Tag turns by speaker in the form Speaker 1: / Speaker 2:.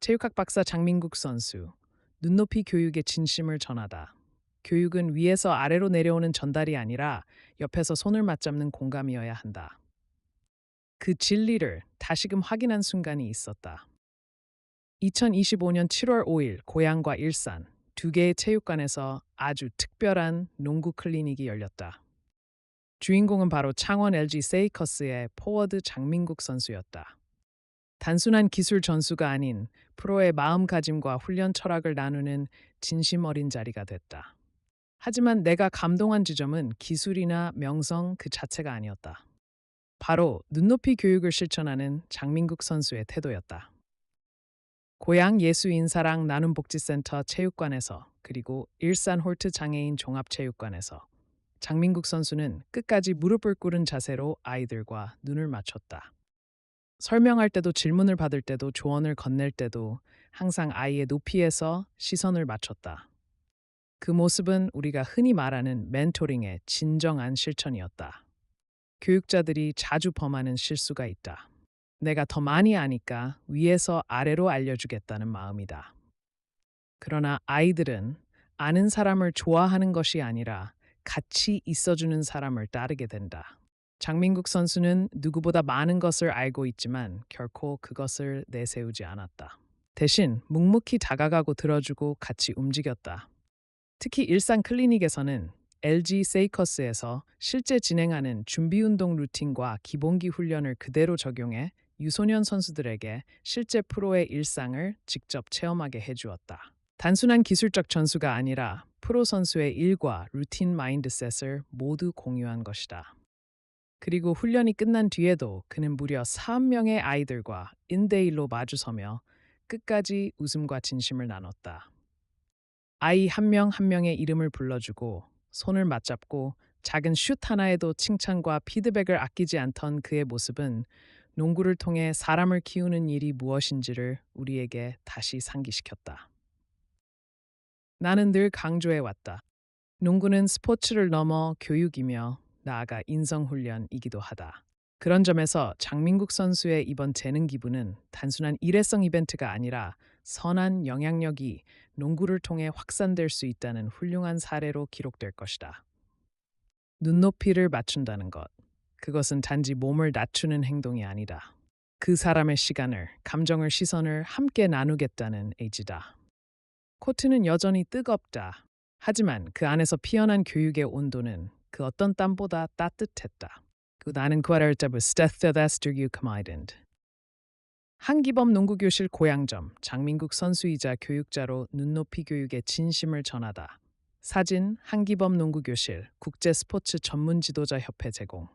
Speaker 1: 체육학 박사 장민국 선수. 눈높이 교육의 진심을 전하다. 교육은 위에서 아래로 내려오는 전달이 아니라 옆에서 손을 맞잡는 공감이어야 한다. 그 진리를 다시금 확인한 순간이 있었다. 2025년 7월 5일 고향과 일산 두 개의 체육관에서 아주 특별한 농구 클리닉이 열렸다. 주인공은 바로 창원 LG 세이커스의 포워드 장민국 선수였다. 단순한 기술 전수가 아닌 프로의 마음가짐과 훈련 철학을 나누는 진심 어린 자리가 됐다. 하지만 내가 감동한 지점은 기술이나 명성 그 자체가 아니었다. 바로 눈높이 교육을 실천하는 장민국 선수의 태도였다. 고향 예수인사랑 나눔복지센터 체육관에서 그리고 일산 홀트 장애인 종합체육관에서 장민국 선수는 끝까지 무릎을 꿇은 자세로 아이들과 눈을 맞췄다. 설명할 때도 질문을 받을 때도 조언을 건넬 때도 항상 아이의 높이에서 시선을 맞췄다. 그 모습은 우리가 흔히 말하는 멘토링의 진정한 실천이었다. 교육자들이 자주 범하는 실수가 있다. 내가 더 많이 아니까 위에서 아래로 알려주겠다는 마음이다. 그러나 아이들은 아는 사람을 좋아하는 것이 아니라 같이 있어주는 사람을 따르게 된다. 장민국 선수는 누구보다 많은 것을 알고 있지만 결코 그것을 내세우지 않았다. 대신 묵묵히 다가가고 들어주고 같이 움직였다. 특히 일산 클리닉에서는 LG 세이커스에서 실제 진행하는 준비 운동 루틴과 기본기 훈련을 그대로 적용해 유소년 선수들에게 실제 프로의 일상을 직접 체험하게 해주었다. 단순한 기술적 전수가 아니라 프로 선수의 일과 루틴 마인드셋을 모두 공유한 것이다. 그리고 훈련이 끝난 뒤에도 그는 무려 3명의 아이들과 인데일로 마주서며 끝까지 웃음과 진심을 나눴다. 아이 한 명 한 명의 이름을 불러주고 손을 맞잡고 작은 슛 하나에도 칭찬과 피드백을 아끼지 않던 그의 모습은 농구를 통해 사람을 키우는 일이 무엇인지를 우리에게 다시 상기시켰다. 나는 늘 강조해 왔다. 농구는 스포츠를 넘어 교육이며 나아가 인성훈련이기도 하다. 그런 점에서 장민국 선수의 이번 재능 기부는 단순한 일회성 이벤트가 아니라 선한 영향력이 농구를 통해 확산될 수 있다는 훌륭한 사례로 기록될 것이다. 눈높이를 맞춘다는 것. 그것은 단지 몸을 낮추는 행동이 아니다. 그 사람의 시간을, 감정을, 시선을 함께 나누겠다는 의지다. 코트는 여전히 뜨겁다. 하지만 그 안에서 피어난 교육의 온도는 그 어떤 땀보다 따뜻했다. 그 나는 그와를 잡을 스테스테다스트유 커마이던드. 한기범 농구교실 고향점 장민국 선수이자 교육자로 눈높이 교육의 진심을 전하다. 사진 한기범 농구교실 국제스포츠 전문지도자 협회 제공